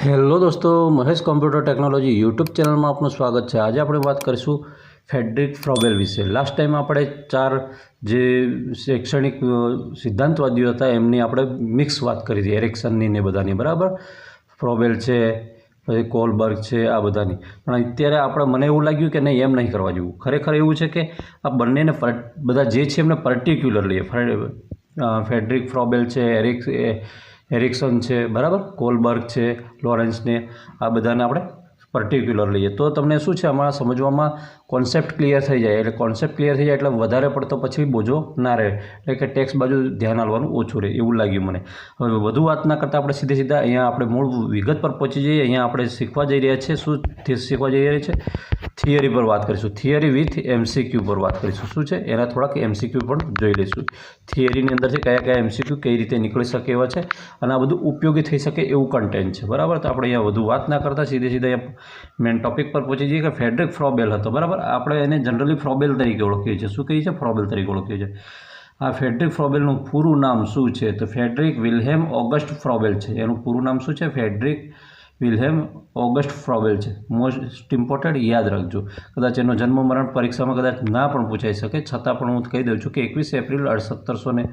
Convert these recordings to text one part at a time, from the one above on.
Hello દોસ્તો, Mahesh computer technology YouTube ચેનલમાં આપનું સ્વાગત છે. આજે આપણે વાત કરીશું ફેડરિક ફ્રોબેલ વિશે. લાસ્ટ ટાઈમ આપણે ચાર જે શૈક્ષણિક સિદ્ધાંતવાદીઓ હતા, એમની આપણે મિક્સ વાત કરી હતી એરેક્સનની ને બધાની. બરાબર? ફ્રોબેલ છે, પછી કોલબર્ગ છે, આ બધાની. પણ અત્યારે આપણે, મને એવું લાગ્યું કે નહીં, એમ નહીં કરવા જેવું. ખરેખર એવું છે કે આ બંનેને બધા જે છે એમને પર્ટિક્યુલરલી ફેડરિક ફ્રોબેલ છે એરિક્સ એરિક્સન છે, બરાબર? કોલબર્ગ છે લોરેન્સને આ બધાને આપણે પર્ટિક્યુલર લઈએ. તો તમને શું છે, આમાં સમજવામાં કોન્સેપ્ટ ક્લિયર થઈ જાય. એટલે કોન્સેપ્ટ ક્લિયર થઈ જાય એટલે વધારે પડતો પછી બોજો ના રહે. એટલે કે ટેક્સ બાજુ ધ્યાન આપવાનું ઓછું રહે, એવું લાગ્યું મને. હવે વધુ વાત ના કરતાં આપણે સીધે સીધા અહીંયા આપણે મૂળ વિગત પર પહોંચી જઈએ. અહીંયા આપણે શીખવા જઈ રહ્યા છીએ શું શીખવા જઈ રહ્યા છે? થિયરી પર વાત કરીશું. થિયરી વિથ એમસીક્યુ પર વાત કરીશું. શું છે? એના થોડાક એમસીક્યુ પણ જોઈ લઈશું. થિયરીની અંદર છે કયા કયા એમસીક્યુ કઈ રીતે નીકળી શકે એવા છે અને આ બધું ઉપયોગી થઈ શકે એવું કન્ટેન્ટ છે. બરાબર? તો આપણે અહીંયા વધુ વાત ના કરતાં સીધે સીધા મેઇન ટોપિક પર પહોંચી જઈએ કે ફેડરિક ફ્રોબેલ હતો. બરાબર? આપણે એને જનરલી ફ્રોબેલ તરીકે ઓળખીએ છીએ. શું કહીએ છીએ? ફ્રોબેલ તરીકે ઓળખીએ છીએ. આ ફેડરિક ફ્રોબેલનું પૂરું નામ શું છે? તો ફેડરિક વિલ્હેમ ઓગસ્ટ ફ્રોબેલ છે. એનું પૂરું નામ શું છે? ફેડરિક વિલ્હેમ ઓગસ્ટ ફ્રોવેલ છે. મોસ્ટ ઇમ્પોર્ટન્ટ યાદ રાખજો. કદાચ એનો જન્મ મરણ પરીક્ષામાં કદાચ ના પણ પૂછાઈ શકે. છતાં પણ હું કહી દઉં છું કે એકવીસ એપ્રિલ સત્તરસો ને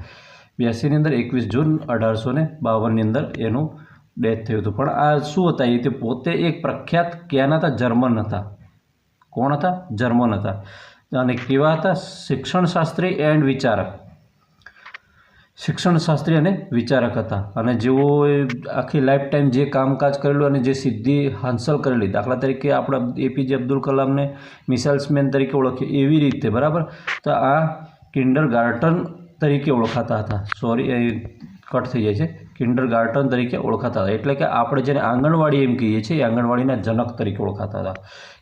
બ્યાસીની અંદર, એકવીસ જૂન અઢારસો ને બાવનની અંદર એનું ડેથ થયું હતું. પણ આ શું હતા? એ તે પોતે એક પ્રખ્યાત ક્યાંના હતા? જર્મન હતા. કોણ હતા? જર્મન હતા. અને કેવા હતા? શિક્ષણશાસ્ત્રી એન્ડ વિચારક. શિક્ષણશાસ્ત્રી અને વિચારક હતા. અને જેઓએ આખી લાઈફ ટાઈમ જે કામકાજ કરેલું અને જે સિદ્ધિ હાંસલ કરેલી, દાખલા તરીકે આપણા એપીજે અબ્દુલ કલામને મિસાઇલ્સમેન તરીકે ઓળખીએ એવી રીતે, બરાબર? તો આ કિન્ડર ગાર્ટન તરીકે ઓળખાતા હતા. સોરી એ કટ થઈ જાય છે. કિન્ડર ગાર્ટન તરીકે ઓળખાતા હતા. એટલે કે આપણે જેને આંગણવાડી એમ કહીએ છીએ, એ આંગણવાડીના જનક તરીકે ઓળખાતા હતા.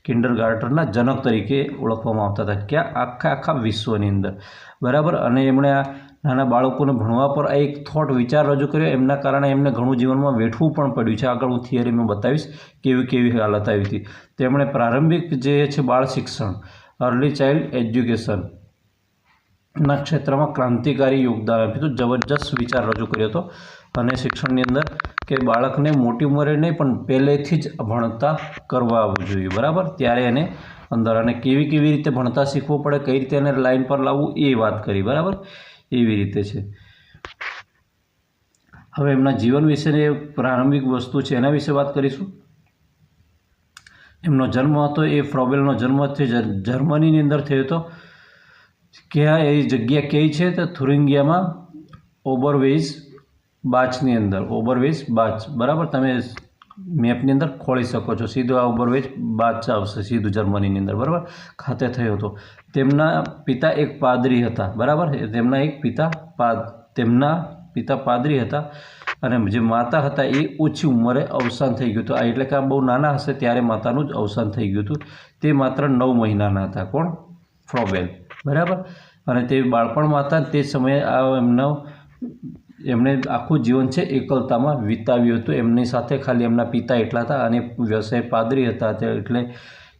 કિન્ડર ગાર્ટનના જનક તરીકે ઓળખવામાં આવતા હતા. ક્યાં? આખા આખા વિશ્વની અંદર. બરાબર? અને એમણે આ નાના બાળકોને ભણવા પર આ એક થોટ વિચાર રજૂ કર્યો. એમના કારણે એમને ઘણું જીવનમાં વેઠવું પણ પડ્યું છે. આગળ હું થિયરીમાં બતાવીશ કેવી કેવી હાલત આવી હતી. તેમણે પ્રારંભિક જે છે બાળ શિક્ષણ અર્લી ચાઇલ્ડ એજ્યુકેશન ના ક્ષેત્રમાં ક્રાંતિકારી યોગદાન આપ્યું હતું. જબરજસ્ત વિચાર રજૂ કર્યો હતો અને શિક્ષણની અંદર કે બાળકને મોટી ઉંમરે નહીં, પણ પહેલેથી જ ભણતા કરવા આવવું જોઈએ. બરાબર? ત્યારે એને અંદર અને કેવી કેવી રીતે ભણતા શીખવું પડે, કઈ રીતે એને લાઈન પર લાવવું, એ વાત કરી. બરાબર? એવી રીતે છે. હવે એમના જીવન વિશેની પ્રારંભિક વસ્તુ છે, એના વિશે વાત કરીશું. એમનો જન્મ હતો, એ ફ્રોબેલનો જન્મ જર્મનીની અંદર થયો હતો. ક્યાં, એ જગ્યા કઈ છે તો થુરિંગિયામાં? ઓબરવેઝ બાચની અંદર, ઓબરવેઝ બાચ, બરાબર? તમે મેપની અંદર ખોળી શકો છો. સીધો આ ઓબરવેજ બાદશાહ આવશે સીધું જર્મનીની અંદર, બરાબર? ખાતે થયો હતો. તેમના પિતા એક પાદરી હતા, બરાબર? તેમના એક પિતા પાદ, તેમના પિતા પાદરી હતા અને જે માતા હતા એ ઓછી ઉંમરે અવસાન થઈ ગયું હતું. આ એટલે કે આ બહુ નાના હશે ત્યારે માતાનું જ અવસાન થઈ ગયું હતું. તે માત્ર નવ મહિનાના હતા, કોણ? ફ્રોબેલ, બરાબર? અને તે બાળપણમાં હતા તે સમયે આ એમનો એમણે આખું જીવન છે એકલતામાં વિતાવ્યું હતું. એમની સાથે ખાલી એમના પિતા એટલા હતા અને વ્યવસાય પાદરી હતા એટલે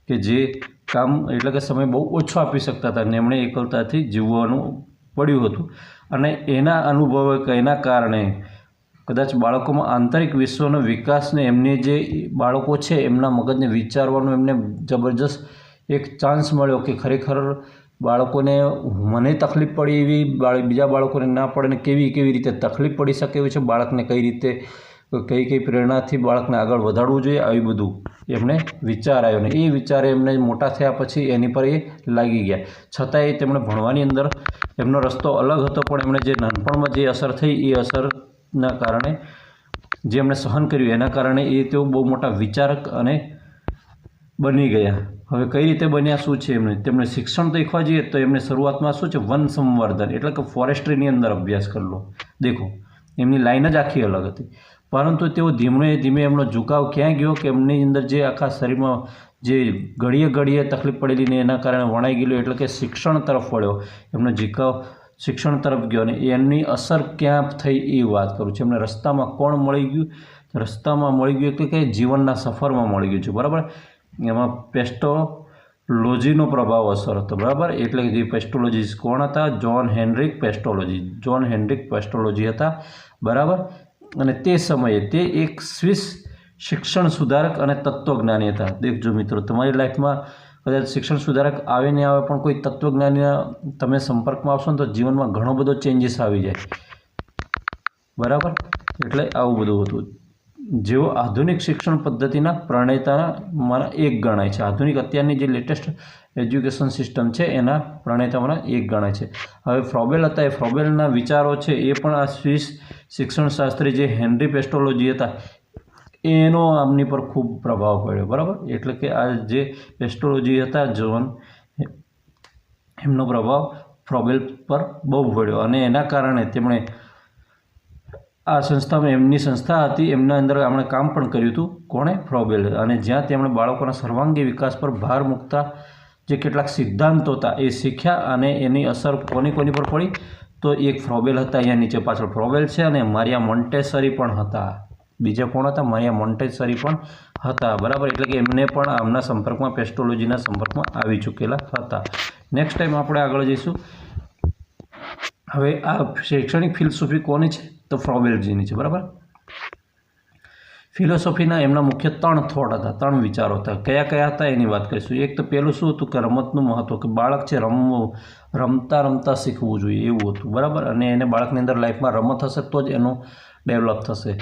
કે જે કામ એટલે કે સમય બહુ ઓછો આપી શકતા હતા અને એમણે એકલતાથી જીવવાનું પડ્યું હતું. અને એના અનુભવે એના કારણે કદાચ બાળકોમાં આંતરિક વિશ્વનો વિકાસને એમને જે બાળકો છે એમના મગજને વિચારવાનો એમને જબરજસ્ત એક ચાન્સ મળ્યો કે ખરેખર બાળકોને મને તકલીફ પડી એવી બીજા બાળકોને ના પડે ને કેવી કેવી રીતે તકલીફ પડી શકે એવી છે, બાળકને કઈ રીતે, કઈ કઈ પ્રેરણાથી બાળકને આગળ વધારવું જોઈએ, આવી બધું એમને વિચાર આવ્યો ને. એ વિચારે એમને મોટા થયા પછી એની પર એ લાગી ગયા. છતાંય તેમણે ભણવાની અંદર એમનો રસ્તો અલગ હતો, પણ એમણે જે નાનપણમાં જે અસર થઈ, એ અસરના કારણે જે એમણે સહન કર્યું, એના કારણે એ તેઓ બહુ મોટા વિચારક અને બની ગયા. હવે કઈ રીતે બન્યા, શું છે એમને? તેમણે શિક્ષણ દેખવા જઈએ તો એમને શરૂઆતમાં શું છે? વન સંવર્ધન, એટલે કે ફોરેસ્ટ્રીની અંદર અભ્યાસ કરેલો. દેખો, એમની લાઈન જ આખી અલગ હતી. પરંતુ તેઓ ધીમે ધીમે એમનો ઝુકાવ ક્યાં ગયો કે એમની અંદર જે આખા શરીરમાં જે ઘડીએ ઘડીએ તકલીફ પડેલી ને એના કારણે વણાઈ ગયેલું, એટલે કે શિક્ષણ તરફ વળ્યો, એમનો ઝુકાવ શિક્ષણ તરફ ગયો અને એમની અસર ક્યાં થઈ એ વાત કરું છું. એમને રસ્તામાં કોણ મળી ગયું? રસ્તામાં મળી ગયું એટલે કે જીવનના સફરમાં મળી ગયું છે. બરાબર? એમાં પેસ્ટોલોજીનો પ્રભાવ અસર હતો, બરાબર? એટલે કે જે પેસ્ટોલોજીસ કોણ હતા? જોન હેનરિક પેસ્ટોલોજી જોન હેનરિક પેસ્ટોલોજી હતા, બરાબર? અને તે સમયે તે એક સ્વિસ શિક્ષણ સુધારક અને તત્વજ્ઞાની હતા. દેખજો મિત્રો, તમારી લાઈફમાં કદાચ શિક્ષણ સુધારક આવે નહીં આવે, પણ કોઈ તત્વજ્ઞાનીના તમે સંપર્કમાં આવશો ને તો જીવનમાં ઘણો બધો ચેન્જીસ આવી જાય. બરાબર? એટલે આવું બધું હતું. જેઓ આધુનિક શિક્ષણ પદ્ધતિના પ્રણેતામાંના એક ગણાય છે. આધુનિક અત્યારની જે લેટેસ્ટ એજ્યુકેશન સિસ્ટમ છે, એના પ્રણેતામાંના એક ગણાય છે. હવે ફ્રોબેલ હતા, એ ફ્રોબેલના વિચારો છે, એ પણ આ સ્વિસ શિક્ષણશાસ્ત્રી જે હેનરી પેસ્ટોલોજી હતા, એનો આમની પર ખૂબ પ્રભાવ પડ્યો, બરાબર? એટલે કે આ જે પેસ્ટોલોજી હતા જોન એમનો પ્રભાવ ફ્રોબેલ પર બહુ પડ્યો અને એના કારણે તેમણે આ સંસ્થામાં એમની સંસ્થા હતી, એમના અંદર આપણે કામ પણ કર્યું હતું. કોણે? ફ્રોબેલ. અને જ્યાં તેમણે બાળકોના સર્વાંગી વિકાસ પર ભાર મૂકતા, જે કેટલાક સિદ્ધાંતો હતા, એ શીખ્યા અને એની અસર કોની કોની પર પડી? તો એક ફ્રોબેલ હતા, અહીંયા નીચે પાછળ ફ્રોબેલ છે અને મારિયા મોન્ટેસરી પણ હતા. બીજા કોણ હતા? મારિયા મોન્ટેસરી પણ હતા. બરાબર? એટલે કે એમને પણ આમના સંપર્કમાં પેસ્ટ્રોલોજીના સંપર્કમાં આવી ચૂકેલા હતા. નેક્સ્ટ ટાઈમ આપણે આગળ જઈશું. હવે આ શૈક્ષણિક ફિલસૂફી કોની છે? તો ફ્રોબેલજીની છે, બરાબર? ફિલોસોફીના એમના મુખ્ય ત્રણ થોટ હતા, ત્રણ વિચારો હતા. કયા કયા હતા એની વાત કરીશું. એક તો પહેલું શું હતું કે રમતનું મહત્ત્વ કે બાળક છે રમવું, રમતા રમતા શીખવું જોઈએ, એવું હતું, બરાબર? અને એને બાળકની અંદર લાઈફમાં રમત હશે તો જ એનું ડેવલપ થશે.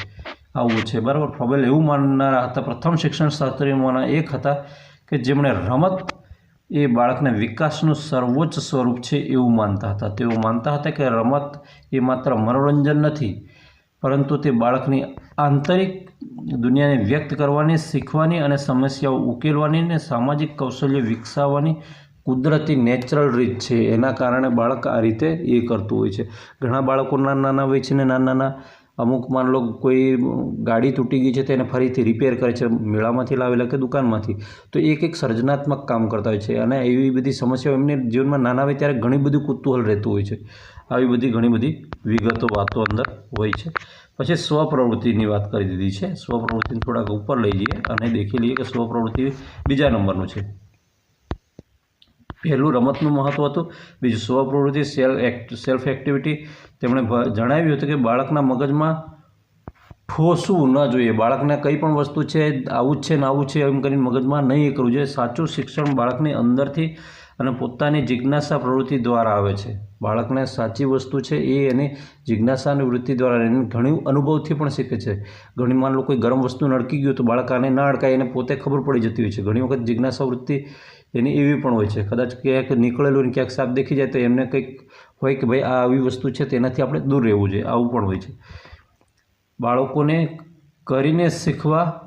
આવું છે, બરાબર? ફ્રોબેલ એવું માનનારા હતા, પ્રથમ શિક્ષણ શાસ્ત્રીઓમાંના એક હતા કે જેમણે રમત એ બાળકના વિકાસનું સર્વોચ્ચ સ્વરૂપ છે એવું માનતા હતા. તેઓ માનતા હતા કે રમત એ માત્ર મનોરંજન નથી, પરંતુ તે બાળકની આંતરિક દુનિયાને વ્યક્ત કરવાની, શીખવાની અને સમસ્યાઓ ઉકેલવાની અને સામાજિક કૌશલ્ય વિકસાવવાની કુદરતી નેચરલ રીત છે. એના કારણે બાળક આ રીતે એ કરતું હોય છે. ઘણા બાળકો નાના નાના હોય છે ને નાના નાના અમુક માન લો કોઈ ગાડી તૂટી ગઈ છે તેને ફરીથી રિપેર કરે છે, મેળામાંથી લાવેલા કે દુકાનમાંથી. તો એક એક સર્જનાત્મક કામ કરતા હોય છે અને એવી બધી સમસ્યાઓ એમને જીવનમાં નાના હોય ત્યારે ઘણી બધું કુતૂહલ રહેતું હોય છે. આવી બધી ઘણી બધી વિગતો વાતો અંદર હોય છે. પછી સ્વપ્રવૃત્તિની વાત કરી દીધી છે. સ્વપ્રવૃત્તિને થોડાક ઉપર લઈ જઈએ અને દેખી લઈએ કે સ્વપ્રવૃત્તિ બીજા નંબરનું છે. પહેલું રમતનું મહત્ત્વ હતું. બીજું સ્વપ્રવૃત્તિ સેલ એક્ટ, સેલ્ફ એક્ટિવિટી. તેમણે જણાવ્યું હતું કે બાળકના મગજમાં ઠોસવું ન જોઈએ. બાળકને કંઈ પણ વસ્તુ છે, આવું જ છે ને આવું છે એમ કરીને મગજમાં નહીં કરવું જોઈએ. સાચું શિક્ષણ બાળકની અંદરથી અને પોતાની જિજ્ઞાસા પ્રવૃત્તિ દ્વારા આવે છે. બાળકને સાચી વસ્તુ છે એ એની જિજ્ઞાસાની વૃત્તિ દ્વારા એને ઘણી અનુભવથી પણ શીખે છે. ઘણી માન લો કોઈ ગરમ વસ્તુ નડકી ગયું તો બાળક આને ના અડકાય, એને પોતે ખબર પડી જતી હોય છે. ઘણી વખત જિજ્ઞાસા વૃત્તિ એની એવી પણ હોય છે. કદાચ ક્યાંક નીકળેલું ને ક્યાંક સાપ દેખી જાય તો એમને કંઈક હોય કે ભાઈ આ આવી વસ્તુ છે તેનાથી આપણે દૂર રહેવું જોઈએ. આવું પણ હોય છે. બાળકોને કરીને શીખવા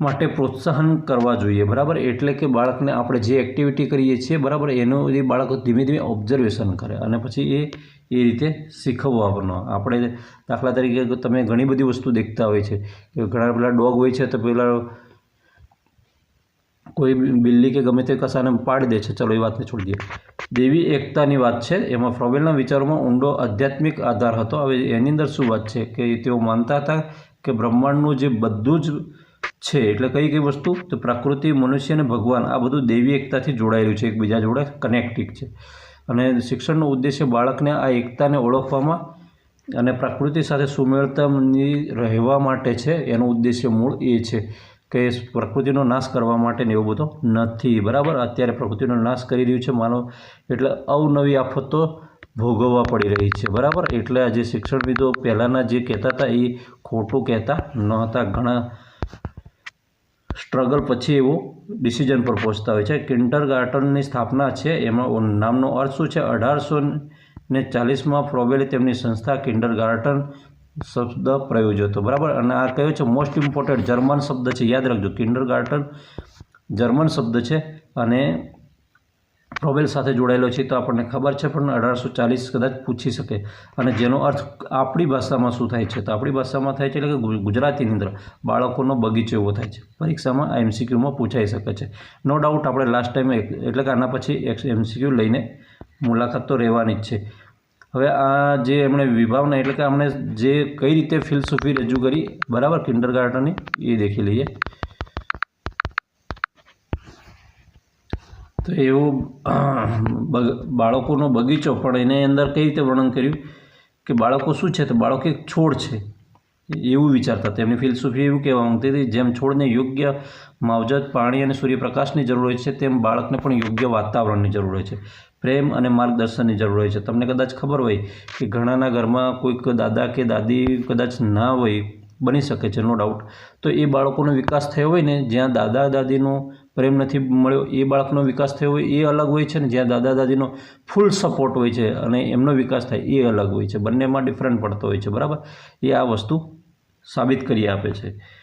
માટે પ્રોત્સાહન કરવા જોઈએ, બરાબર? એટલે કે બાળકને આપણે જે એક્ટિવિટી કરીએ છીએ, બરાબર? એનું એ બાળકો ધીમે ધીમે ઓબ્ઝર્વેશન કરે અને પછી એ એ રીતે શીખવવાનો આપણે દાખલા તરીકે તમે ઘણી બધી વસ્તુ દેખતા હોય છે. કે ઘણા પેલા ડોગ હોય છે તો પેલા કોઈ બિલ્લી કે ગમે તે કસાને પાડી દે છે. ચલો, એ વાતને છોડી દઈએ. દેવી એકતાની વાત છે. એમાં ફ્રોબેલના વિચારોમાં ઊંડો આધ્યાત્મિક આધાર હતો. હવે એની અંદર શું વાત છે કે તેઓ માનતા હતા કે બ્રહ્માંડનું જે બધું જ છે, એટલે કઈ કઈ વસ્તુ? તો પ્રકૃતિ, મનુષ્ય અને ભગવાન, આ બધું દેવી એકતાથી જોડાયેલું છે. એકબીજા જોડે કનેક્ટિક છે. અને શિક્ષણનો ઉદ્દેશ્ય બાળકને આ એકતાને ઓળખવામાં અને પ્રકૃતિ સાથે સુમેળતાની રહેવા માટે છે. એનો ઉદ્દેશ્ય મૂળ એ છે. કે પ્રકૃતિનો નાશ કરવા માટે ને એવો બધો નથી. બરાબર? અત્યારે પ્રકૃતિનો નાશ કરી રહ્યું છે માનવ એટલે અવનવી આફતો ભોગવવા પડી રહી છે. બરાબર? એટલે આ જે શિક્ષણવિદો પહેલાંના જે કહેતા હતા, એ ખોટું કહેતા ન હતા ઘણા સ્ટ્રગલ પછી એવું ડિસિઝન પર પહોંચતા હોય છે. કિન્ટર ગાર્ટનની સ્થાપના છે, એમાં નામનો અર્થ શું છે? અઢારસો ને ચાલીસમાં ફ્રોબેલે તેમની સંસ્થા કિન્ડર ગાર્ટન શબ્દ પ્રયોજ્યો હતો. બરાબર? અને આ કયો છે? મોસ્ટ ઇમ્પોર્ટન્ટ જર્મન શબ્દ છે. યાદ રાખજો. કિન્ડર ગાર્ટન જર્મન શબ્દ છે અને પ્રોબેલ સાથે જોડાયેલો છે. તો આપણને ખબર છે પણ અઢારસો ચાલીસ કદાચ પૂછી શકે. અને જેનો અર્થ આપણી ભાષામાં શું થાય છે? તો આપણી ભાષામાં થાય છે એટલે કે ગુજરાતીની અંદર બાળકોનો બગીચો એવો થાય છે. પરીક્ષામાં આ એમસીક્યુમાં પૂછાઈ શકે છે. નો ડાઉટ આપણે લાસ્ટ ટાઈમ એટલે કે આના પછી એમસીક્યુ લઈને મુલાકાત તો રહેવાની જ છે. હવે આ જે એમણે વિભાવના એટલે કે અમને જે કઈ રીતે ફિલસૂફી રજૂ કરી, બરાબર કિન્ડર ગાર્ડનની એ દેખી લઈએ. તો એવું બાળકોનો બગીચો પણ એની અંદર કઈ રીતે વર્ણન કર્યું કે બાળકો શું છે? તો બાળકો એક છોડ છે. એવું વિચારતા એમની ફિલસૂફી એવું કહેવા માંગતી હતી જેમ છોડને યોગ્ય માવજત, પાણી અને સૂર્યપ્રકાશની જરૂર હોય છે, તેમ બાળકને પણ યોગ્ય વાતાવરણની જરૂર હોય છે. પ્રેમ અને માર્ગદર્શનની જરૂર હોય છે. તમને કદાચ ખબર હોય કે ઘણાના ઘરમાં કોઈક દાદા કે દાદી કદાચ ના હોય, બની શકે છે, નો ડાઉટ તો એ બાળકોનો વિકાસ થયો હોય ને, જ્યાં દાદા દાદીનો પ્રેમ નથી મળ્યો, એ બાળકનો વિકાસ થયો હોય, એ અલગ હોય છે ને, જ્યાં દાદા દાદીનો ફૂલ સપોર્ટ હોય છે અને એમનો વિકાસ થાય, એ અલગ હોય છે. બંનેમાં ડિફરન્ટ પડતો હોય છે. બરાબર? એ આ વસ્તુ સાબિત કરી આપે છે.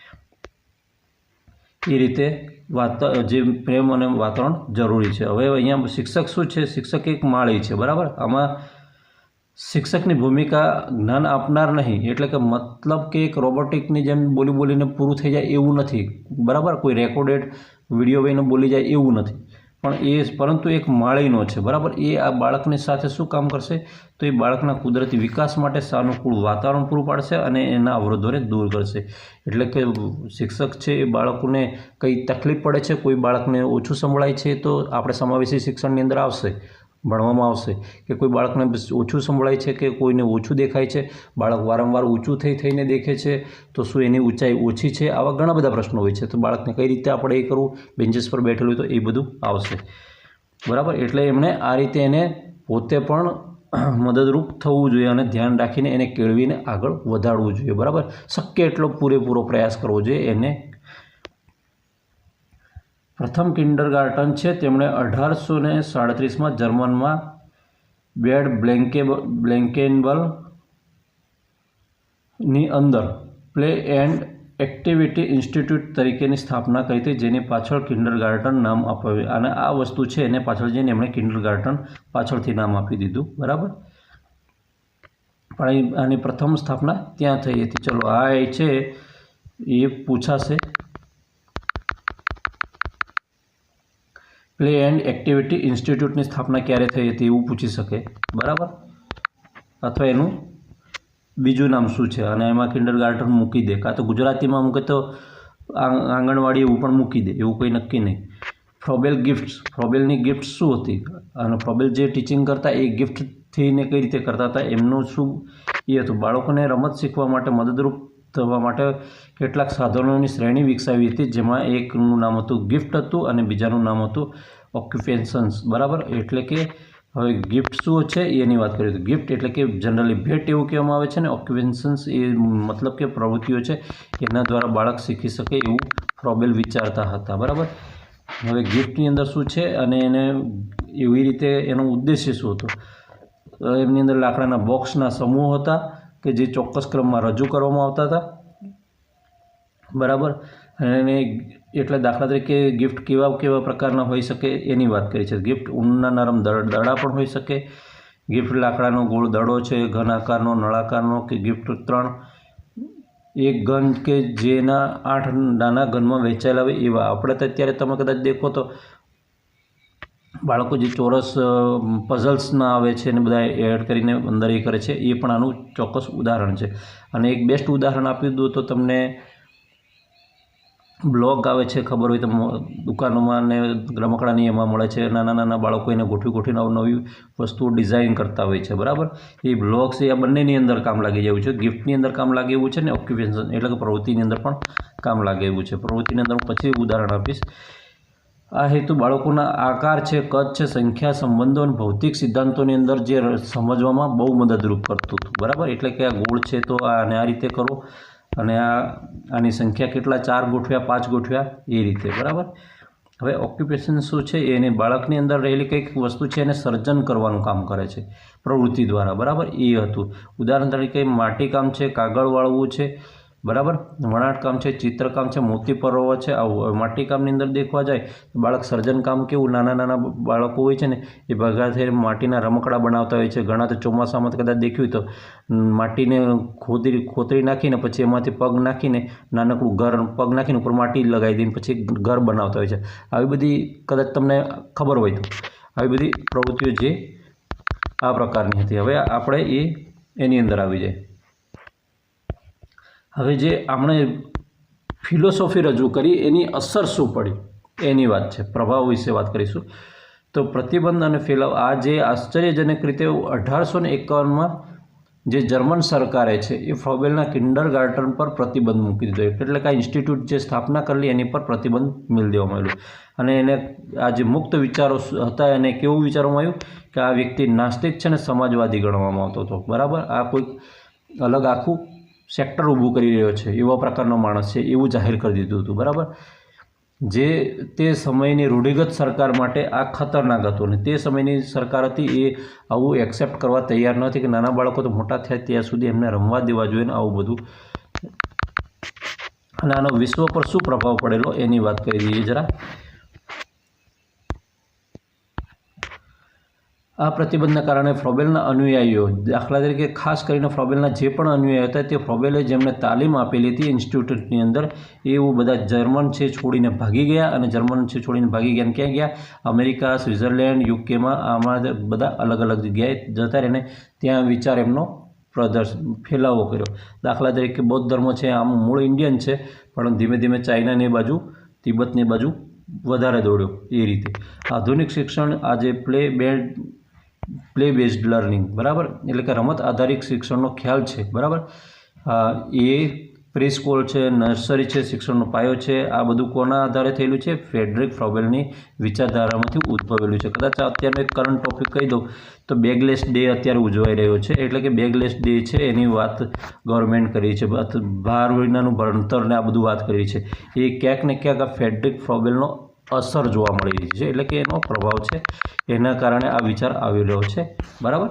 એ રીતે વાતા જે પ્રેમ અને વાતાવરણ જરૂરી છે. હવે અહીંયા શિક્ષક શું છે? શિક્ષક એક માળી છે, બરાબર? આમાં શિક્ષકની ભૂમિકા જ્ઞાન આપનાર નહીં, એટલે કે મતલબ કે એક રોબોટિકની જેમ બોલી બોલીને પૂરું થઈ જાય એવું નથી, બરાબર? કોઈ રેકોર્ડેડ વીડિયો વહીને બોલી જાય એવું નથી. પણ એ પરંતુ એક માળીનો છે, બરાબર? એ આ બાળકની સાથે શું કામ કરશે? તો એ બાળકના કુદરતી વિકાસ માટે સાનુકૂળ વાતાવરણ પૂરું પાડશે અને એના અવરોધોને દૂર કરશે. એટલે કે શિક્ષક છે એ બાળકોને કંઈ તકલીફ પડે છે, કોઈ બાળકને ઓછું સંભળાય છે, તો આપણે સમાવેશી શિક્ષણની અંદર આવશે. ભણવામાં આવશે કે કોઈ બાળકને ઓછું સંભળાય છે કે કોઈને ઓછું દેખાય છે? બાળક વારંવાર ઊંચું થઈ થઈને દેખે છે, તો શું એની ઊંચાઈ ઓછી છે? આવા ઘણા બધા પ્રશ્નો હોય છે. તો બાળકને કઈ રીતે આપણે એ કરવું? બેન્ચીસ પર બેઠેલું હોય તો એ બધું આવશે. બરાબર? એટલે એમણે આ રીતે એને પોતે પણ મદદરૂપ થવું જોઈએ અને ધ્યાન રાખીને એને કેળવીને આગળ વધારવું જોઈએ. બરાબર? શક્ય એટલો પૂરેપૂરો પ્રયાસ કરવો જોઈએ એને પ્રથમ કિન્ડરગાર્ટન છે. તેમણે અઢારસો ને સાડત્રીસમાં જર્મનમાં બેડ બ્લેન્કે બ્લેન્કેનબલની અંદર પ્લે એન્ડ એક્ટિવિટી ઇન્સ્ટિટ્યૂટ તરીકેની સ્થાપના કરી હતી, જેની પાછળ કિન્ડરગાર્ટન નામ અપાવ્યું. અને આ વસ્તુ છે, એને પાછળ જઈને એમણે કિન્ડરગાર્ટન પાછળથી નામ આપી દીધું. બરાબર? પણ આની પ્રથમ સ્થાપના ત્યાં થઈ હતી. ચલો, આ છે, એ પૂછાશે. પ્લે એન્ડ એક્ટિવિટી ઇન્સ્ટિટ્યૂટની સ્થાપના ક્યારે થઈ હતી એવું પૂછી શકે. બરાબર? અથવા એનું બીજું નામ શું છે? અને એમાં કિન્ડર ગાર્ડન મૂકી દે. કાં તો ગુજરાતીમાં મૂકે તો આંગણવાડી એવું પણ મૂકી દે. એવું કંઈ નક્કી નહીં. ફ્રોબેલ ગિફ્ટ્સ ફ્રોબેલની ગિફ્ટ શું હતી? અને ફ્રોબેલ જે ટીચિંગ કરતા એ ગિફ્ટથીને કઈ રીતે કરતા હતા? એમનું શું એ હતું? બાળકોને રમત શીખવા માટે મદદરૂપ થવા માટે કેટલાક સાધનોની શ્રેણી વિકસાવી હતી, જેમાં એકનું નામ હતું ગિફ્ટ હતું અને બીજાનું નામ હતું ઓક્યુપેશન્સ બરાબર? એટલે કે હવે ગિફ્ટ શું છે, એની વાત કરીએ તો ગિફ્ટ એટલે કે જનરલી ભેટ એવું કહેવામાં આવે છે ને ઓક્યુપેશન્સ એ મતલબ કે પ્રવૃત્તિઓ છે, એના દ્વારા બાળક શીખી શકે એવું ફ્રોબેલ વિચારતા હતા. બરાબર? હવે ગિફ્ટની અંદર શું છે અને એને એવી રીતે એનો ઉદ્દેશ્ય શું હતો? એમની અંદર લાકડાના બોક્સના સમૂહ હતા કે જે ચોક્કસ ક્રમમાં રજૂ કરવામાં આવતા હતા? બરાબર? અને એટલે દાખલા તરીકે ગિફ્ટ કેવા કેવા પ્રકારના હોઈ શકે એની વાત કરી છે. ગિફ્ટ ઊનના નરમ દડ- પણ હોઈ શકે. ગિફ્ટ લાકડાનો ગોળ દડો છે ઘન આકારનો નળાકારનો કે ગિફ્ટ ત્રણ. એક ઘન કે જેના આઠ નાના ઘનમાં વહેંચાયેલા હોય એવા. આપણે તો અત્યારે તમે કદાચ દેખો તો બાળકો જે ચોરસ પઝલ્સના આવે છે ને બધા એડ કરીને અંદર એ કરે છે, એ પણ આનું ચોક્કસ ઉદાહરણ છે. અને એક બેસ્ટ ઉદાહરણ આપી દઉં તો તમને બ્લોગ આવે છે, ખબર હોય તો દુકાનોમાં ને રમકડાની એમાં મળે છે. નાના નાના બાળકો એને ગોઠવી ગોઠવીને નવી વસ્તુઓ ડિઝાઇન કરતા હોય છે, બરાબર? એ બ્લોગ્સ એ આ બંનેની અંદર કામ લાગી જવું છે. ગિફ્ટની અંદર કામ લાગે એવું છે ને ઓક્યુપેશન એટલે કે પ્રવૃત્તિની અંદર પણ કામ લાગે એવું છે. પ્રવૃત્તિની અંદર હું પછી ઉદાહરણ આપીશ. આ હેતુ બાળકોના આકાર છે, કદ છે, સંખ્યા, સંબંધો અને ભૌતિક સિદ્ધાંતોની અંદર જે સમજવામાં બહુ મદદરૂપ કરતું હતું. બરાબર? એટલે કે આ ગોળ છે તો આને આ રીતે કરો અને આ, આની સંખ્યા કેટલા? ચાર ગોઠવ્યા, પાંચ ગોઠવ્યા, એ રીતે. બરાબર? હવે ઓક્યુપેશન શું છે? એને બાળકની અંદર રહેલી કંઈક વસ્તુ છે, એને સર્જન કરવાનું કામ કરે છે, પ્રવૃત્તિ દ્વારા. બરાબર? એ હતું. ઉદાહરણ તરીકે માટીકામ છે, કાગળ વાળવું છે બરાબર? વણાટકામ છે ચિત્રકામ છે, મોતી પરોવા છે આવું માટીકામની અંદર દેખવા જાય તો બાળક સર્જનકામ કેવું? નાના નાના બાળકો હોય છે ને, એ ભેગા થઈને માટીના રમકડા બનાવતા હોય છે. ઘણા તો ચોમાસામાં કદાચ દેખ્યું તો માટીને ખોદરી, ખોતરી નાખીને પછી એમાંથી પગ નાખીને નાનકડું ઘર, પગ નાખીને ઉપર માટી લગાવી દઈને પછી ઘર બનાવતા હોય છે. આવી બધી કદાચ તમને ખબર હોય તો. આવી બધી પ્રવૃત્તિઓ જે આ પ્રકારની હતી. હવે આપણે એ, એની અંદર આવી જાય. હવે જે આપણે ફિલોસોફી રજૂ કરી, એની અસર શું પડી? એની વાત છે, પ્રભાવ વિશે વાત કરીશું. તો પ્રતિબંધ અને ફેલાવ, આ જે આશ્ચર્યજનક રીતે અઢારસો ને એકાવનમાં જે જર્મન સરકારે છે, એ ફ્રોબેલના કિન્ડર ગાર્ટન પર પ્રતિબંધ મૂકી દીધો. એટલે કે આ ઇન્સ્ટિટ્યૂટ જે સ્થાપના કરેલી, એની પર પ્રતિબંધ મિલ દેવામાં આવેલું અને એને આ જે મુક્ત વિચારો હતા, એને કેવું વિચારવામાં આવ્યું? કે આ વ્યક્તિ નાસ્તિક છે ને સમાજવાદી ગણવામાં આવતો હતો. બરાબર? આ કોઈક અલગ આખું સેક્ટર ઊભું કરી રહ્યો છે, એવા પ્રકારનો માણસ છે, એવું જાહેર કરી દીધું હતું, બરાબર? જે તે સમયની રૂઢિગત સરકાર માટે આ ખતરનાક હતું અને તે સમયની સરકાર હતી, એ આવું એક્સેપ્ટ કરવા તૈયાર નથી કે નાના બાળકો તો મોટા થયા ત્યાં સુધી એમને રમવા દેવા જોઈએ ને આવું બધું. અને આનો વિશ્વ પર શું પ્રભાવ પડેલો એની વાત કરી દઈએ જરા. આ પ્રતિબંધના કારણે ફ્રોબેલના અનુયાયીઓ, દાખલા તરીકે ખાસ કરીને ફ્રોબેલના જે પણ અનુયાયી હતા, તે ફ્રોબેલે જેમને તાલીમ આપેલી હતી ઇન્સ્ટિટ્યૂટની અંદર, એવું બધા જર્મન છે છોડીને ભાગી ગયા અને જર્મન છે છોડીને ભાગી ગયા. ક્યાં ગયા? અમેરિકા, સ્વિટ્ઝરલેન્ડ યુકેમાં આમાં બધા અલગ અલગ જગ્યાએ જતા રહીને ત્યાં વિચાર એમનો પ્રદર્શન ફેલાવો કર્યો. દાખલા તરીકે બૌદ્ધ ધર્મ છે, આમ મૂળ ઇન્ડિયન છે, પણ ધીમે ધીમે ચાઇનાની બાજુ, તિબ્બતની બાજુ વધારે દોડ્યો એ રીતે. આધુનિક શિક્ષણ આજે play bed play based learning બરાબર? એટલે કે રમત આધારિત શિક્ષણનો ખ્યાલ છે, બરાબર? એ પ્રી સ્કૂલ છે, નર્સરી છે, શિક્ષણનો પાયો છે, આ બધું કોના આધારે થયેલું છે? ફેડરિક ફ્રોબેલની વિચારધારામાંથી ઉદ્ભવેલું છે. કદાચ અત્યારનો એક કરંટ ટોપિક કહી દઉં, તો બેગલેસ ડે અત્યારે ઉજવાઈ રહ્યો છે. એટલે કે બેગલેસ ડે છે, એની વાત ગવર્મેન્ટ કરી છે. ભાર વિનાનું ભણતરને આ બધું વાત કરી છે. એ ક્યાંક ને ક્યાંક આ ફેડરિક ફ્રોબેલનો અસર જોવા મળી રહી છે, એટલે કે એનો પ્રભાવ છે. એના કારણે આ વિચાર આવી રહ્યો છે. બરાબર?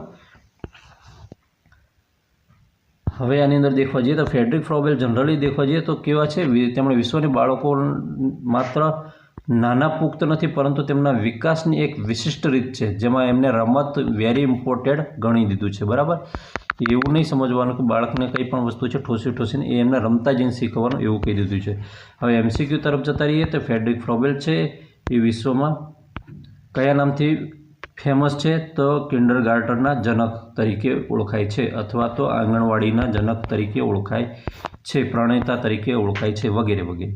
હવે આની અંદર દેખવા જઈએ તો ફેડરિક ફ્રોબેલ જનરલી દેખવા જઈએ તો કેવા છે? તેમણે વિશ્વની બાળકો માત્ર નાના પુખ્ત નથી, પરંતુ તેમના વિકાસની એક વિશિષ્ટ રીત છે, જેમાં એમને રમત વેરી ઇમ્પોર્ટેડ ગણી દીધું છે. બરાબર? એવું નહીં સમજવાનું કે બાળકને કંઈ પણ વસ્તુ છે ઠોસી ઠોસીને એ એમને રમતા જઈને શીખવાનું એવું કહી દીધું છે. હવે એમસીક્યુ તરફ જતા રહીએ તો ફેડરિક ફ્રોબેલ છે, એ વિશ્વમાં કયા નામથી ફેમસ છે તો કિન્ડર ગાર્ટનના જનક તરીકે ઓળખાય છે અથવા તો આંગણવાડીના જનક તરીકે ઓળખાય છે, પ્રણેતા તરીકે ઓળખાય છે વગેરે વગેરે.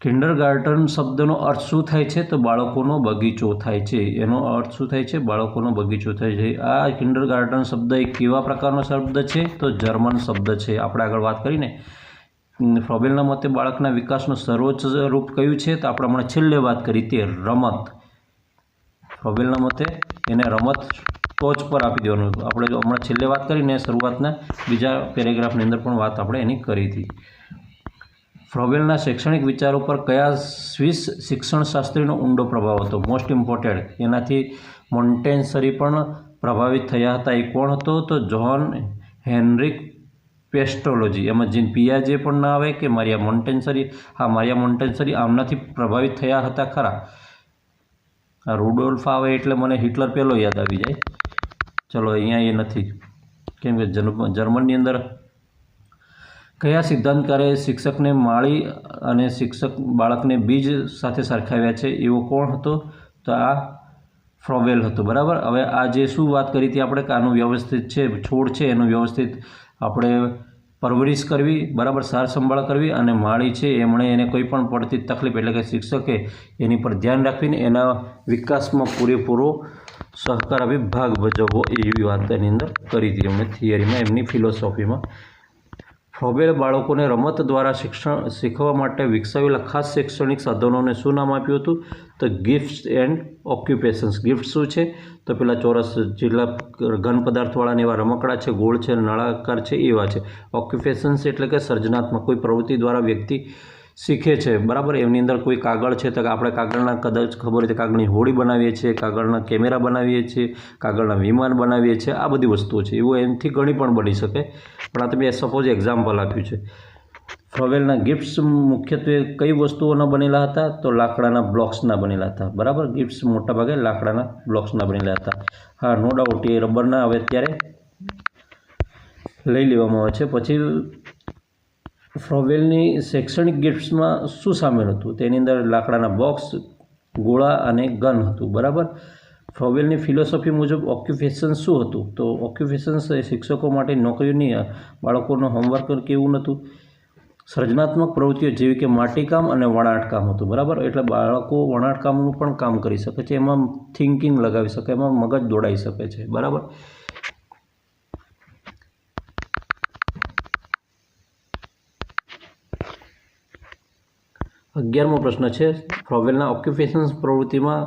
કિન્ડર ગાર્ટન શબ્દનો અર્થ શું થાય છે? તો બાળકોનો બગીચો થાય છે. એનો અર્થ શું થાય છે? બાળકોનો બગીચો થાય છે. આ કિન્ડરગાર્ટન શબ્દ એક કેવા પ્રકારનો શબ્દ છે? તો જર્મન શબ્દ છે. આપણે આગળ વાત કરીને ફ્રોબેલના મતે બાળકના વિકાસનું સર્વોચ્ચ રૂપ કયું છે? તો આપણે હમણાં છેલ્લે વાત કરી તે રમત. ફ્રોબેલના મતે એને રમત ટોચ પર આપી દેવાનું. હતું આપણે હમણાં છેલ્લે વાત કરીને શરૂઆતના બીજા પેરેગ્રાફની અંદર પણ વાત આપણે એની કરી હતી. ફ્રોબેલના શૈક્ષણિક વિચારો પર કયા સ્વિસ શિક્ષણશાસ્ત્રીનો ઊંડો પ્રભાવ હતો? મોસ્ટ ઇમ્પોર્ટન્ટ એનાથી મોન્ટેન્સરી પણ પ્રભાવિત થયા હતા. એ કોણ હતો? તો જ્હોન હેનરિક પેસ્ટ્રોલોજી એમાં જીન પિયાજે પણ ના આવે કે મારિયા મોન્ટેન્સરી હા મારિયા મોન્ટેન્સરી આમનાથી પ્રભાવિત થયા હતા ખરા. રૂડોલ્ફ આવે એટલે મને હિટલર પહેલો યાદ આવી જાય. ચલો, અહીંયા એ નથી. કેમ કે જર્મ- જર્મનની અંદર કયા સિદ્ધાંતકારે શિક્ષકને માળી અને શિક્ષક બાળકને બીજ સાથે સરખાવ્યા છે એવો કોણ હતો? તો આ ફ્રોવેલ હતો, બરાબર? હવે આ જે શું વાત કરી હતી આપણે? કે આનું વ્યવસ્થિત છે, છોડ છે, એનું વ્યવસ્થિત આપણે પરવરિશ કરવી, બરાબર? સાર સંભાળ કરવી અને માળી છે, એમણે એને કોઈ પણ પડતી તકલીફ એટલે કે શિક્ષકે એની પર ધ્યાન રાખીને એના વિકાસમાં પૂરેપૂરો સહકાર આપી ભાગ ભજવવો એવી વાત એની અંદર કરી હતી. એમણે થિયરીમાં એમની ફિલોસોફીમાં ફ્રોબેલ બાળકોને રમત દ્વારા શિક્ષણ શીખવા માટે વિકસાવેલા ખાસ શૈક્ષણિક સાધનોને શું નામ આપ્યું હતું? તો ગિફ્ટ્સ એન્ડ ઓક્યુપેશન્સ ગિફ્ટ શું છે? તો પેલા ચોરસ જેટલા ઘન પદાર્થવાળાને એવા રમકડા છે, ગોળ છે, નળાકાર છે, એવા છે. ઓક્યુપેશન્સ એટલે કે સર્જનાત્મક. કોઈ પ્રવૃત્તિ દ્વારા વ્યક્તિ શીખે છે. બરાબર? એમની અંદર કોઈ કાગળ છે તો આપણે કાગળના કદાચ ખબર તો કાગળની હોડી બનાવીએ છીએ, કાગળના કેમેરા બનાવીએ છીએ, કાગળના વિમાન બનાવીએ છીએ. આ બધી વસ્તુઓ છે. એવું એમથી ઘણી પણ બની શકે. પણ આ તમે સપોઝ એક્ઝામ્પલ આપ્યું છે. ફ્રોવેલના ગિફ્ટ્સ મુખ્યત્વે કઈ વસ્તુઓના બનેલા હતા? તો લાકડાના બ્લોક્સના બનેલા હતા. બરાબર? ગિફ્ટ્સ મોટાભાગે લાકડાના બ્લોક્સના બનેલા હતા. હા નો ડાઉટ એ રબરના હવે અત્યારે લઈ લેવામાં આવે છે. પછી ફ્રોવેલની શૈક્ષણિક ગિફ્ટ્સમાં શું સામેલ હતું? તેની અંદર લાકડાના બોક્સ, ગોળા અને ગન હતું, બરાબર? ફ્રોવેલની ફિલોસોફી મુજબ ઓક્યુપેશન શું હતું? તો ઓક્યુપેશન્સ એ શિક્ષકો માટે નોકરીઓની બાળકોનું હોમવર્ક કેવું નહોતું? સર્જનાત્મક પ્રવૃત્તિઓ જેવી કે માટીકામ અને વણાટકામ હતું, બરાબર? એટલે બાળકો વણાટકામનું પણ કામ કરી શકે છે, એમાં થિંકિંગ લગાવી શકે, એમાં મગજ દોડાઈ શકે છે, બરાબર? અગિયારમો પ્રશ્ન છે ફ્રોવેલના ઓક્યુપેશન્સ પ્રવૃત્તિમાં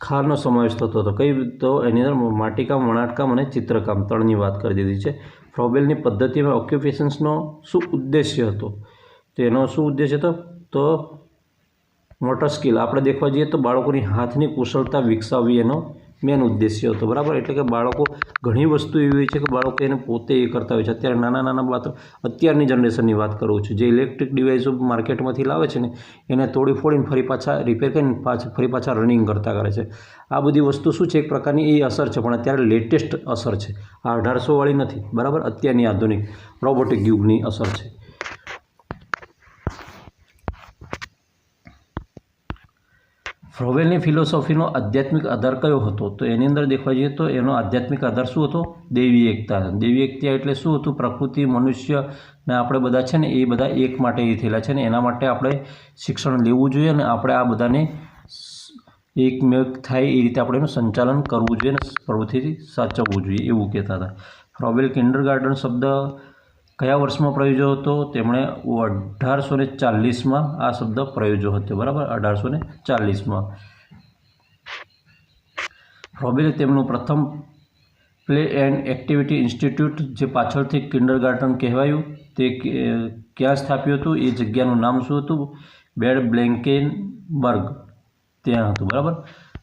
ખારનો સમાવેશ થતો હતો. કઈ તો એની અંદર માટીકામ, વણાટકામ અને ચિત્રકામ ત્રણની વાત કરી દીધી છે. ફ્રોવેલની પદ્ધતિમાં ઓક્યુપેશન્સનો શું ઉદ્દેશ્ય હતો? તો એનો શું ઉદ્દેશ્ય હતો? તો મોટર સ્કિલ આપણે દેખવા જઈએ તો બાળકોની હાથની કુશળતા વિકસાવવી એનો મેન ઉદ્દેશ્ય હતો. બરાબર? એટલે કે બાળકો ઘણી વસ્તુ એવી હોય છે કે બાળકો એને પોતે એ કરતા હોય છે. અત્યારે નાના નાના બાતો અત્યારની જનરેશનની વાત કરું છું. જે ઇલેક્ટ્રિક ડિવાઇસો માર્કેટમાંથી લાવે છે ને, એને તોડી ફોડીને ફરી પાછા રિપેર કરીને પાછા, ફરી પાછા રનિંગ કરતા કરે છે. આ બધી વસ્તુ શું છે? એક પ્રકારની એ અસર છે, પણ અત્યારે લેટેસ્ટ અસર છે. આ અઢારસોવાળી નથી. બરાબર? અત્યારની આધુનિક રોબોટિક યુગની અસર છે. ફ્રોવેલની ફિલોસોફીનો આધ્યાત્મિક આધાર કયો હતો? તો એની અંદર દેખવા જઈએ તો એનો આધ્યાત્મિક આધાર શું હતો? દૈવી એકતા. દૈવી એકતા એટલે શું હતું? પ્રકૃતિ, મનુષ્ય ને આપણે બધા છે ને એ બધા એક માટે એ થયેલા છે ને એના માટે આપણે શિક્ષણ લેવું જોઈએ અને આપણે આ બધાને એકમેક થાય એ રીતે આપણે એનું સંચાલન કરવું જોઈએ અને પ્રવૃત્તિથી સાચવવું જોઈએ એવું કહેતા હતા. ફ્રોવેલ કિન્ડર ગાર્ડન શબ્દ કયા વર્ષમાં પ્રયોજ્યો હતો? તેમણે અઢારસો ને ચાલીસમાં આ શબ્દ પ્રયોજ્યો હતો, બરાબર? અઢારસો ને ચાલીસમાં. રોબિને તેમનું પ્રથમ પ્લે એન્ડ એક્ટિવિટી ઇન્સ્ટિટ્યૂટ, જે પાછળથી કિન્ડર ગાર્ડન કહેવાયું, તે ક્યાં સ્થાપ્યું હતું? એ જગ્યાનું નામ શું હતું? Bad Blankenburg. ત્યાં હતું, બરાબર?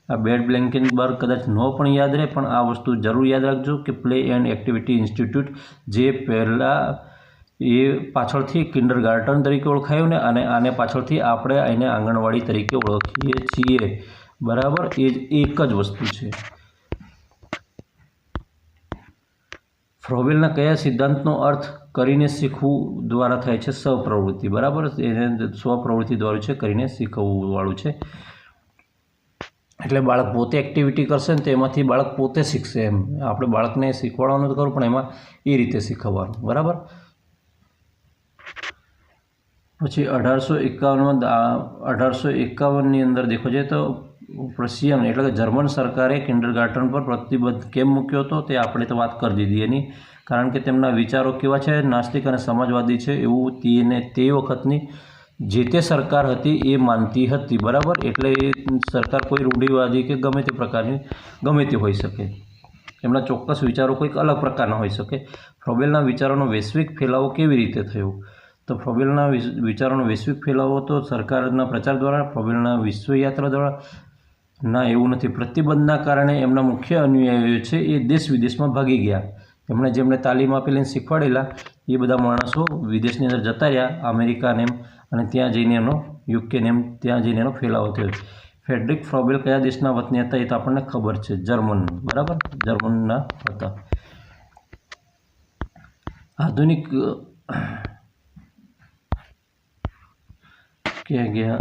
આ બેડ બ્લેન્કેનબર્ગ કદાચ ન પણ યાદ રહે, પણ આ વસ્તુ જરૂર યાદ રાખજો કે પ્લે એન્ડ એક્ટિવિટી ઇન્સ્ટિટ્યૂટ જે પહેલાં એ પાછળથી કિન્ડર ગાર્ડન તરીકે ઓળખાયું ને અને આને પાછળથી આપણે એને આંગણવાડી તરીકે ઓળખીએ છીએ. બરાબર? એ જ એક જ વસ્તુ છે. ફ્રોવેલના કયા સિદ્ધાંતનો અર્થ કરીને શીખવું દ્વારા થાય છે સપ્રવૃત્તિ બરાબર? એને સ્વપ્રવૃત્તિ દ્વારા છે કરીને વાળું છે. એટલે બાળક પોતે એક્ટિવિટી કરશે ને તો એમાંથી બાળક પોતે શીખશે એમ. આપણે બાળકને શીખવાડવાનું તો ખરું, પણ એમાં એ રીતે શીખવવાનું. બરાબર? પછી અઢારસો એકાવનમાં અઢારસો એકાવનની અંદર દેખો જાય તો પ્રશિયન એટલે કે જર્મન સરકારે કિન્ડર ગાર્ટન પર પ્રતિબંધ કેમ મૂક્યો હતો તે આપણે તો વાત કરી દીધી એની. કારણ કે તેમના વિચારો કેવા છે? નાસ્તિક અને સમાજવાદી છે. એવું તેને તે વખતની જે તે સરકાર હતી એ માનતી હતી, બરાબર? એટલે એ સરકાર કોઈ રૂઢિવાદી કે ગમે તે પ્રકારની, ગમે તે હોઈ શકે. એમના ચોક્કસ વિચારો કોઈક અલગ પ્રકારના હોઈ શકે. ફ્રોબેલના વિચારોનો વૈશ્વિક ફેલાવો કેવી રીતે થયો? તો ફ્રોબેલના વિચારોનો વૈશ્વિક ફેલાવો તો સરકારના પ્રચાર દ્વારા, ફ્રોબેલના વિશ્વયાત્રા દ્વારા, ના એવું નથી. પ્રતિબંધના કારણે એમના મુખ્ય અનુયાયીઓ છે એ દેશ વિદેશમાં ભાગી ગયા. એમણે જેમણે તાલીમ આપેલી શીખવાડેલા, એ બધા માણસો વિદેશની અંદર જતા રહ્યા, અમેરિકાને એમ અને ત્યાં જઈને એનો યુકેને નેમ ત્યાં જઈને એનો ફેલાવો થયો ફેડરિક ફ્રોબેલ કયા દેશના વતની હતા એ તો આપણને ખબર છે. જર્મન. બરાબર? જર્મનના હતા. આધુનિક ક્યાં ગયા?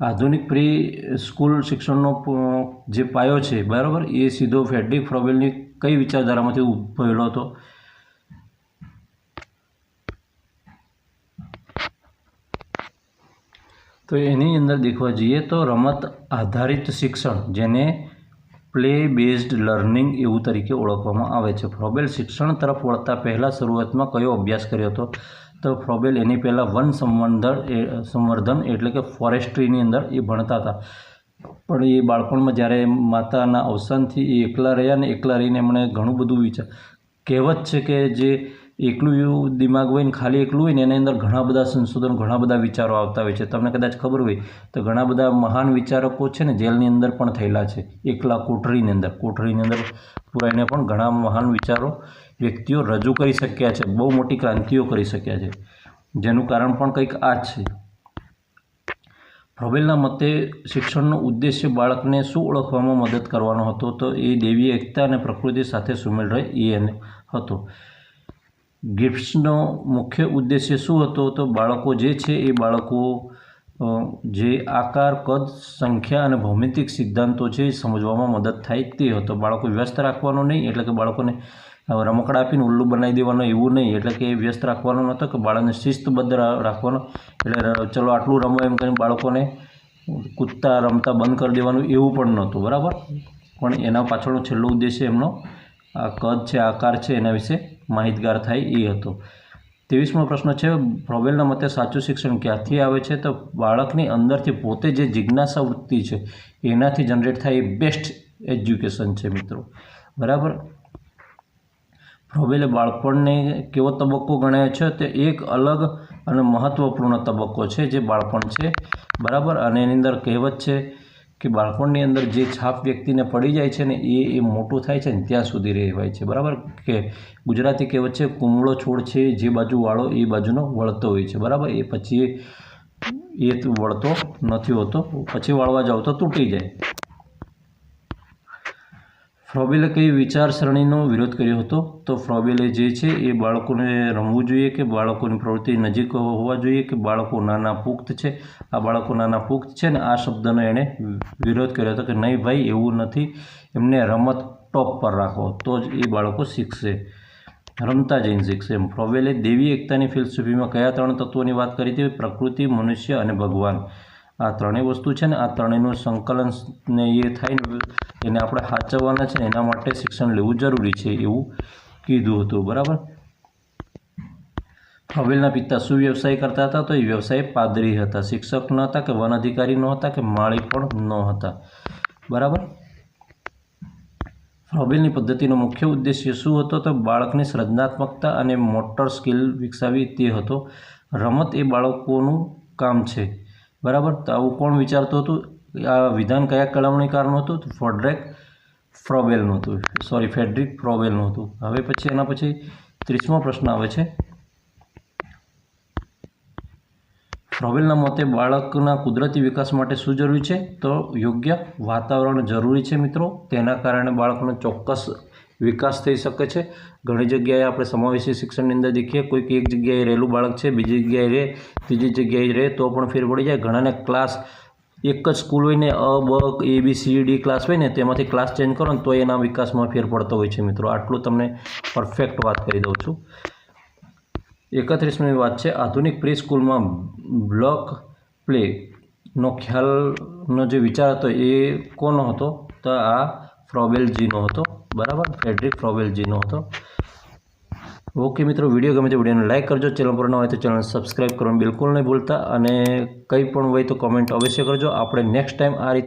આધુનિક પ્રી સ્કૂલ શિક્ષણનો જે પાયો છે, બરાબર? એ સીધો ફેડરિક ફ્રોબેલની કઈ વિચારધારામાંથી ઉભેલો હતો? તો એની અંદર દેખવા જઈએ તો રમત આધારિત શિક્ષણ, જેને પ્લે બેઝડ લર્નિંગ એવું તરીકે ઓળખવામાં આવે છે. ફ્રોબેલ શિક્ષણ તરફ વળતા પહેલાં શરૂઆતમાં કયો અભ્યાસ કર્યો હતો? તો ફ્રોબેલ એની પહેલાં વન સંવર્ધન સંવર્ધન એટલે કે ફોરેસ્ટ્રીની અંદર એ ભણતા હતા. પણ એ બાળપણમાં જ્યારે માતાના અવસાનથી એ એકલા રહ્યા ને એકલા રહીને એમણે ઘણું બધું વિચાર, કહેવત છે કે જે એકલું દિમાગ હોય ને ખાલી એકલું હોય ને એની અંદર ઘણા બધા સંશોધન, ઘણા બધા વિચારો આવતા હોય છે. તમને કદાચ ખબર હોય, તો ઘણા બધા મહાન વિચારકો છે ને જેલની અંદર પણ થયેલા છે. એકલા કોઠરીની અંદર. કોઠરીની અંદર પુરાઈને પણ ઘણા મહાન વિચારો, વ્યક્તિઓ રજૂ કરી શક્યા છે. બહુ મોટી ક્રાંતિઓ કરી શક્યા છે. જેનું કારણ પણ કંઈક આ જ છે. ફ્રોબેલના મતે શિક્ષણનો ઉદ્દેશ્ય બાળકને શું ઓળખવામાં મદદ કરવાનો હતો તો એ દેવી એકતા અને પ્રકૃતિ સાથે સુમેળ રહે એ એને હતો. ગિફ્ટ્સનો મુખ્ય ઉદ્દેશ્ય શું હતો? તો બાળકો જે છે એ બાળકો જે આકાર, કદ, સંખ્યા અને ભૌમિતિક સિદ્ધાંતો છે એ સમજવામાં મદદ થાય તે હતો. બાળકો વ્યસ્ત રાખવાનો નહીં, એટલે કે બાળકોને રમકડા આપીને ઉલ્લુ બનાવી દેવાનો એવું નહીં, એટલે કે વ્યસ્ત રાખવાનો નહોતો કે બાળકને શિસ્તબદ્ધ રાખવાનો. એટલે ચલો આટલું રમો એમ કરીને બાળકોને કૂદતા, રમતા બંધ કરી દેવાનું એવું પણ નહોતું, બરાબર? પણ એના પાછળનો છેલ્લો ઉદ્દેશ્ય એમનો આ કદ છે, આકાર છે એના વિશે માહિતગાર થાય એ હતો. ત્રેવીસમો પ્રશ્ન છે, પ્રોબેલના મતે સાચું શિક્ષણ ક્યાંથી આવે છે? તો બાળકની અંદરથી પોતે જે જિજ્ઞાસા વૃત્તિ છે, એનાથી જનરેટ થાય એ બેસ્ટ એજ્યુકેશન છે મિત્રો. બરાબર? ફ્રોબેલે બાળપણને કેવો તબક્કો ગણાય છે? તે એક અલગ અને મહત્ત્વપૂર્ણ તબક્કો છે જે બાળપણ છે. બરાબર? અને એની અંદર કહેવત છે કે બાળપણની અંદર જે છાપ વ્યક્તિને પડી જાય છે ને, એ એ મોટું થાય છે ને, ત્યાં સુધી રહેવાય છે. બરાબર? કે ગુજરાતી કહેવત છે, કુમળો છોડ છે, જે બાજુ વાળો એ બાજુનો વળતો હોય છે. બરાબર? એ પછી એ વળતો નથી હોતો. પછી વાળવા જાવ તો તૂટી જાય. ફ્રોબેલે કઈ વિચારસરણીનો વિરોધ કર્યો હતો? તો ફ્રોબેલે જે છે એ બાળકોને રમવું જોઈએ કે બાળકોની પ્રવૃત્તિ નજીક હોવા જોઈએ કે બાળકો નાના પુખ્ત છે? આ બાળકો નાના પુખ્ત છે ને આ શબ્દનો એણે વિરોધ કર્યો હતો કે નહીં ભાઈ, એવું નથી. એમને રમત ટોપ પર રાખો, તો જ એ બાળકો શીખશે. રમતા જઈને શીખશે. એમ ફ્રોબેલે દેવી એકતાની ફિલસૂફીમાં કયા ત્રણ તત્વોની વાત કરી હતી? પ્રકૃતિ, મનુષ્ય અને ભગવાન. આ ત્રણેય વસ્તુ છે ને, આ ત્રણેયનું સંકલન ને એ થાય ને એને આપણે સાચવવાના છે, એના માટે શિક્ષણ લેવું જરૂરી છે એવું કીધું હતું, બરાબર? ફ્રોબેલના પિતા શું વ્યવસાય કરતા હતા? તો એ વ્યવસાય પાદરી હતા, શિક્ષક ન હતા કે વન અધિકારી ન હતા કે માળી પણ ન હતા, બરાબર? ફ્રોબેલની પદ્ધતિનો મુખ્ય ઉદ્દેશ્ય શું હતો? તો બાળકની સર્જનાત્મકતા અને મોટર સ્કિલ વિકસાવી તે હતો. રમત એ બાળકોનું કામ છે. બરાબર? તો આવું કોણ વિચારતું હતું? આ વિધાન કયા કળામણીકારનું હતું? તો ફોડરેક ફ્રોબેલનું હતું. સોરી ફેડરિક ફ્રોબેલનું હતું. હવે પછી એના પછી ત્રીસમો પ્રશ્ન આવે છે. ફ્રોબેલના મતે બાળકના કુદરતી વિકાસ માટે શું જરૂરી છે? તો યોગ્ય વાતાવરણ જરૂરી છે મિત્રો. તેના કારણે બાળકનો ચોક્કસ વિકાસ થઈ શકે છે. ઘણી જગ્યાએ આપણે સમાવેશી શિક્ષણની અંદર દેખીએ, કોઈક એક જગ્યાએ રહેલું બાળક છે, બીજી જગ્યાએ રહે, ત્રીજી જગ્યાએ રહે, તો પણ ફેર પડી જાય. ઘણાને ક્લાસ એક જ સ્કૂલ હોય ને, અ, બ A, B, C, D class હોય ને, તેમાંથી ક્લાસ ચેન્જ કરો ને, તો એના વિકાસમાં ફેર પડતો હોય છે મિત્રો. આટલું તમને પરફેક્ટ વાત કરી દઉં છું. એકત્રીસમી વાત છે, આધુનિક પ્રી સ્કૂલમાં બ્લોક પ્લે નો ખ્યાલનો જે વિચાર હતો એ કોનો હતો? તો આ ફ્રોબેલજીનો હતો. બરાબર? ફેડરિક ફ્રોબેલજીનો હતો. ઓકે મિત્રો, વીડિયો ગમે તો વિડીયોને લાઇક કરજો. ચેનલ પર ન હોય તો ચેનલ સબસ્ક્રાઈબ કરવાનું બિલકુલ નહીં ભૂલતા. અને કંઈ પણ હોય તો કોમેન્ટ અવશ્ય કરજો. આપણે નેક્સ્ટ ટાઈમ આ રીતે